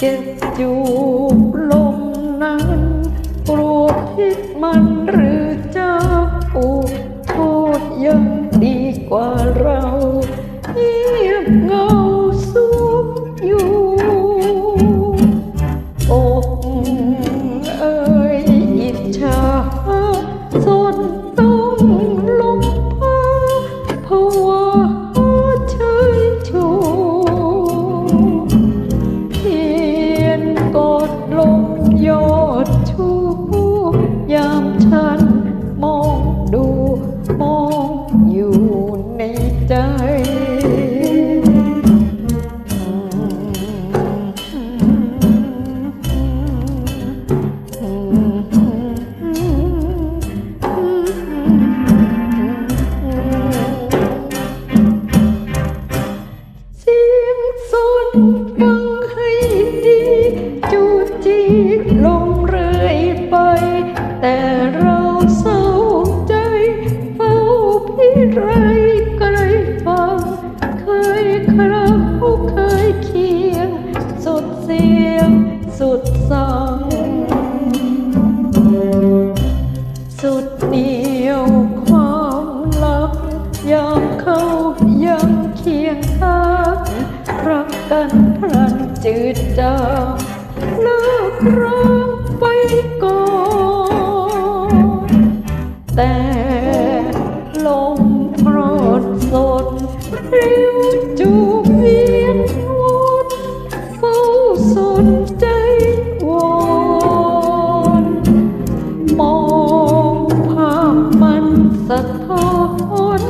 Give ยอมเข้ายอมเคียงข้างรักกันพลันจืดจางเลิกร้องไปก่อนแต่ลมโกรดสดริ้วจู อน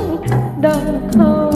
ดังเขา